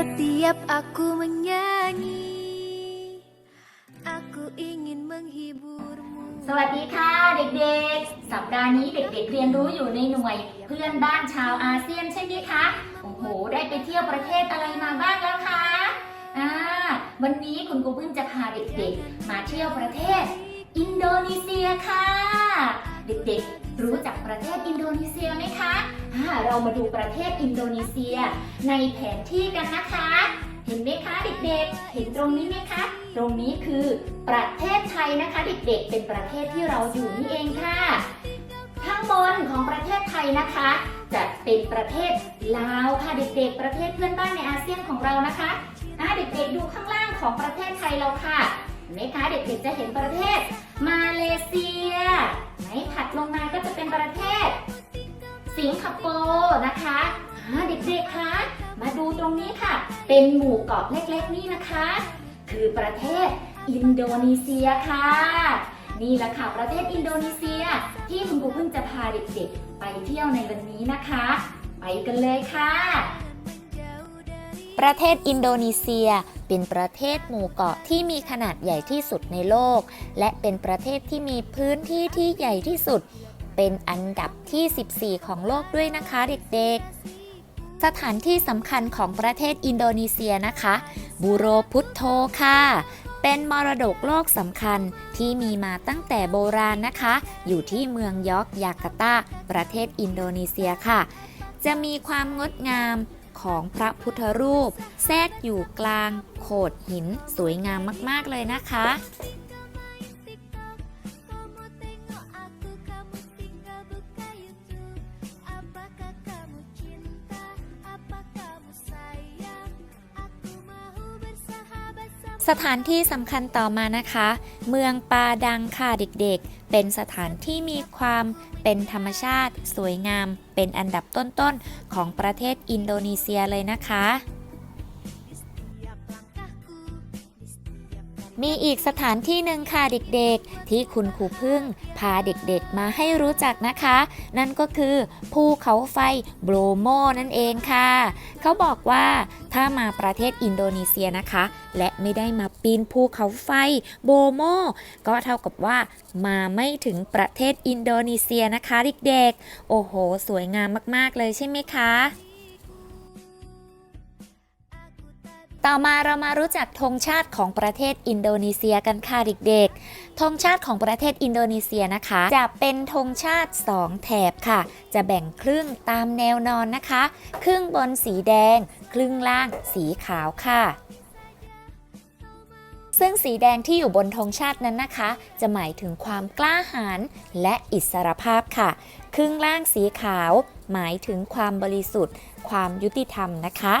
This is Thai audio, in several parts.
Setiap aku menyanyi Aku ingin menghiburmu สวัสดีค่ะเด็กๆ สัปดาห์นี้เด็กๆ เรียนรู้อยู่ในหน่วย เพื่อนบ้านชาวอาเซียนใช่ไหมคะ โอ้โห ได้ไปเที่ยวประเทศอะไรมาบ้างแล้วคะอ่าวันนี้คุณครูพึ่งจะพาเด็กๆ มาเที่ยวประเทศ อินโดนีเซียค่ะ เด็กๆ รู้จักประเทศอินโดนีเซียไหมคะอ่าเรามาดูประเทศอินโดนีเซีย ในแผนที่กันนะคะ เห็นไหมคะเด็กๆ เห็นตรงนี้ไหมคะ ตรงนี้คือประเทศไทยนะคะ เด็กๆ เป็นประเทศที่เราอยู่นี่เองค่ะ ข้างบนของประเทศไทยนะคะ จะเป็นประเทศลาวค่ะเด็กๆ ประเทศเพื่อนบ้านในอาเซียนของเรานะคะอ่าเด็กๆ ดูข้างล่างของประเทศไทยเราค่ะ นไหมคะเด็กๆจะเห็นประเทศ มาเลเซียไหนถัดลงมาก็จะเป็นประเทศ สิงคโปร์นะคะเด็กๆคะมาดูตรงนี้ค่ะ เป็นหมู่เกาะเล็กๆนี่นะคะ คือประเทศอินโดนีเซียค่ะ นี่แหละค่ะประเทศอินโดนีเซีย ที่คุณครูเพิ่งจะพาเด็กๆ ไปเที่ยวในวันนี้นะคะ ไปกันเลยค่ะ ประเทศอินโดนีเซีย เป็นประเทศหมู่เกาะที่มีขนาดใหญ่ที่สุดในโลก และเป็นประเทศที่มีพื้นที่ที่ใหญ่ที่สุด เป็นอันดับที่ 14 ของโลกด้วยนะคะเด็กๆ สถานที่สำคัญของประเทศอินโดนีเซียนะคะ บูโรพุตโทค่ะ เป็นมรดกโลกสำคัญที่มีมาตั้งแต่โบราณนะคะ อยู่ที่เมืองยอร์กยาการ์ตา ประเทศอินโดนีเซียค่ะ จะมีความงดงาม ของพระพุทธรูป แทรกอยู่กลางโขดหินสวยงามมากๆเลยนะคะสถานที่สำคัญต่อมานะคะ เมืองปาดังค่ะเด็กๆ เป็นสถานที่มีความ เป็นธรรมชาติ สวยงาม เป็นอันดับต้นๆ ของประเทศอินโดนีเซียเลยนะคะ มีอีกสถานที่หนึ่งค่ะเด็กๆ ที่คุณครูพึ่ง พาเด็กๆมาให้รู้จักนะคะ นั่นก็คือภูเขาไฟโบรโมนั่นเองค่ะ เขาบอกว่าถ้ามาประเทศอินโดนีเซียนะคะ และไม่ได้มาปีนภูเขาไฟโบโม ก็เท่ากับว่ามาไม่ถึงประเทศอินโดนีเซียนะคะเด็กๆ โอ้โห สวยงามมากๆเลยใช่ไหมคะ ต่อมาเรามารู้จักธงชาติของประเทศอินโดนีเซียกันค่ะเด็กๆธงชาติของประเทศอินโดนีเซียนะคะ จะเป็นธงชาติ 2 แถบค่ะ จะแบ่งครึ่งตามแนวนอนนะคะ ครึ่งบนสีแดง ครึ่งล่างสีขาวค่ะ ซึ่งสีแดงที่อยู่บนธงชาตินั้นนะคะ จะหมายถึงความกล้าหาญและอิสรภาพค่ะ ครึ่งล่างสีขาว หมายถึงความบริสุทธิ์ ความยุติธรรมนะคะ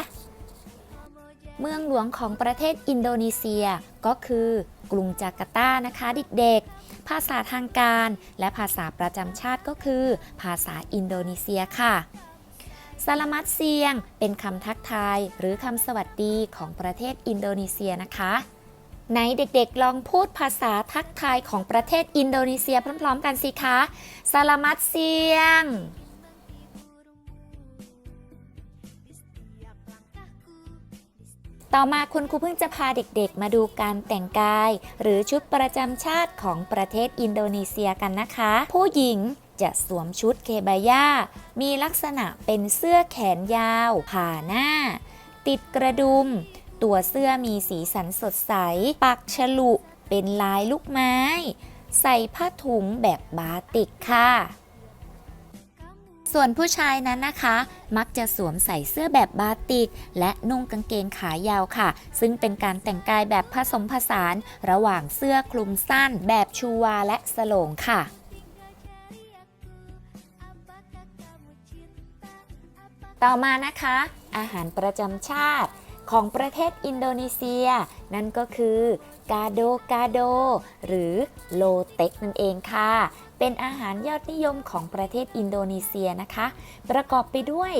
เมืองหลวงของประเทศอินโดนีเซีย ก็คือกรุงจาการ์ตานะคะเด็กๆ ภาษาทางการและภาษาประจำชาติก็คือ ภาษาอินโดนีเซียค่ะสลามัตเซียง เป็นคำทักทายหรือคำสวัสดีของประเทศอินโดนีเซียนะคะไหนเด็กๆ ลองพูดภาษาทักทายของประเทศอินโดนีเซียพร้อมๆกันสิคะสลามัตเซียง ต่อมาคุณครูเพิ่งจะพาเด็กๆ มาดูการแต่งกาย หรือชุดประจำชาติของประเทศอินโดนีเซียกันนะคะ ผู้หญิงจะสวมชุดเคบายามีลักษณะเป็นเสื้อแขนยาว ผ่าหน้า ติดกระดุม ตัวเสื้อมีสีสันสดใส ปักฉลุ เป็นลายลูกไม้ ใส่ผ้าถุงแบบบาติกค่ะ ส่วนผู้ชายนั้นนะคะ มักจะสวมใส่เสื้อแบบบาติก และนุ่งกางเกงขายาวค่ะ ซึ่งเป็นการแต่งกายแบบผสมผสาน ระหว่างเสื้อคลุมสั้น แบบชูวาและสโลงค่ะต่อมานะคะ อาหารประจำชาติ ของประเทศอินโดนีเซีย นั่นก็คือกาโดกาโด หรือโลเต็กนั่นเองค่ะ เป็นอาหารยอดนิยมของประเทศอินโดนีเซียนะคะ ประกอบไปด้วย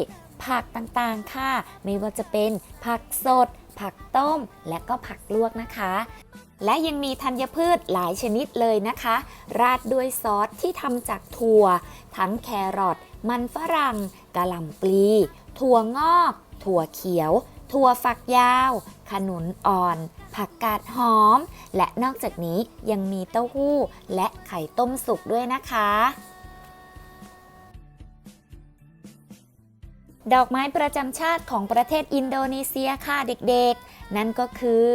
ผักต่างๆค่ะ ไม่ว่าจะเป็นผักสด ผักต้ม และก็ผักลวกนะคะ และยังมีธัญพืชหลายชนิดเลยนะคะ ราดด้วยซอสที่ทำจากถั่ว ทั้งแครอทมันฝรั่งกะหล่ำปลี ถั่วงอก ถั่วเขียว ถั่วฝักยาว ขนุนอ่อน ผักกาดหอม และนอกจากนี้ยังมีเต้าหู้ และไข่ต้มสุกด้วยนะคะ ดอกไม้ประจำชาติของประเทศอินโดนีเซียค่ะเด็กๆ นั่นก็คือ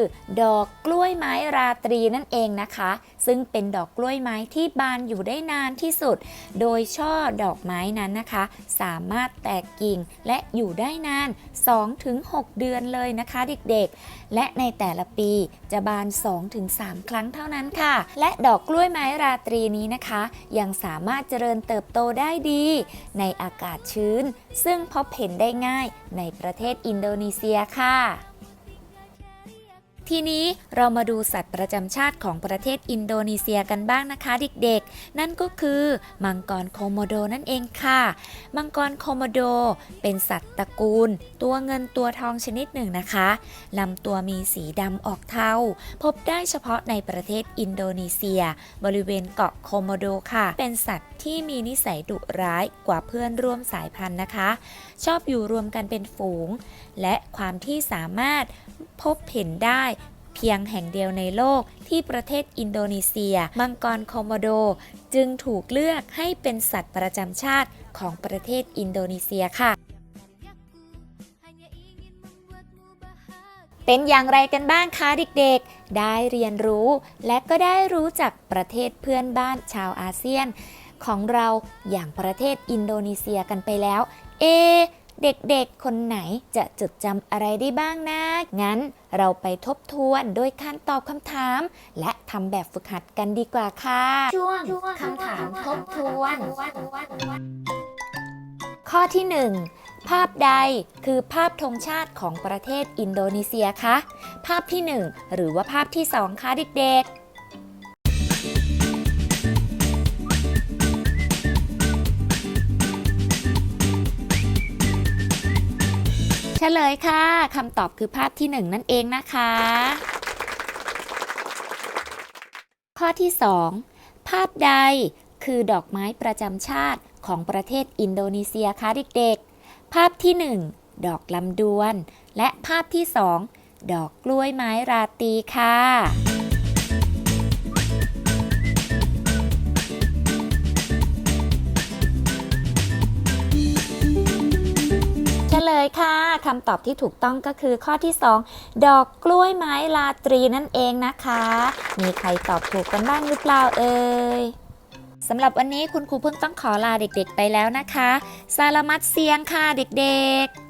ดอกกล้วยไม้ราตรีนั่นเองนะคะ ซึ่งเป็นดอกกล้วยไม้ที่บานอยู่ได้นานที่สุด โดยช่อดอกไม้นั้นนะคะ สามารถแตกกิ่งและอยู่ได้นาน 2-6 เดือนเลยนะคะเด็กๆ และในแต่ละปีจะบาน 2-3 ครั้งเท่านั้นค่ะ และดอกกล้วยไม้ราตรีนี้นะคะ ยังสามารถเจริญเติบโตได้ดี ในอากาศชื้น ซึ่งพบเห็นได้ง่ายในประเทศอินโดนีเซียค่ะ ทีนี้เรามาดูสัตว์ประจำชาติของประเทศอินโดนีเซียกันบ้างนะคะเด็กๆ นั่นก็คือมังกรโคโมโดนั่นเองค่ะ มังกรโคโมโดเป็นสัตว์ตระกูล ตัวเงินตัวทองชนิดหนึ่งนะคะลำตัวมีสีดำออกเทา พบได้เฉพาะในประเทศอินโดนีเซีย บริเวณเกาะโคโมโดค่ะ เป็นสัตว์ที่มีนิสัยดุร้ายกว่าเพื่อนร่วมสายพันธุ์นะคะ ชอบอยู่รวมกันเป็นฝูง และความที่สามารถพบเห็นได้ เพียงแห่งเดียวในโลกที่ประเทศอินโดนีเซีย มังกรโคโมโด จึงถูกเลือกให้เป็นสัตว์ประจำชาติของประเทศอินโดนีเซียค่ะ เป็นอย่างไรกันบ้างคะเด็กๆ ได้เรียนรู้และก็ได้รู้จักประเทศเพื่อนบ้านชาวอาเซียน ของเราอย่างประเทศอินโดนีเซียกันไปแล้ว เอ เด็กๆ คนไหนจะจดจำอะไรได้บ้างนะ งั้นเราไปทบทวนโดยการตอบคำถาม และทำแบบฝึกหัดกันดีกว่าค่ะ ช่วงคำถามทบทวน ข้อที่ 1 ภาพใดคือภาพธงชาติของประเทศอินโดนีเซียคะ ภาพที่ 1 หรือว่าภาพที่ 2 คะเด็กๆ ฉลยค่ะคำตอบคือภาพที่ 1 นั่นเองนะคะ ข้อที่ 2 ภาพใดคือดอกไม้ประจำชาติของประเทศอินโดนีเซียคะเด็กๆ ภาพที่ 1 ดอกลำดวน และภาพที่ 2 ดอกกล้วยไม้ราตีค่ะ ลยค่ะคำตอบที่ถูกต้องก็คือข้อที่ 2 ดอกกล้วยไม้ลาตรีนั่นเองนะคะ มีใครตอบถูกกันบ้างหรือเปล่าเอ่ยสำหรับวันนี้คุณครูเพิ่งต้องขอลาเด็กๆไปแล้วนะคะ สารมัดเสียงค่ะเด็กๆ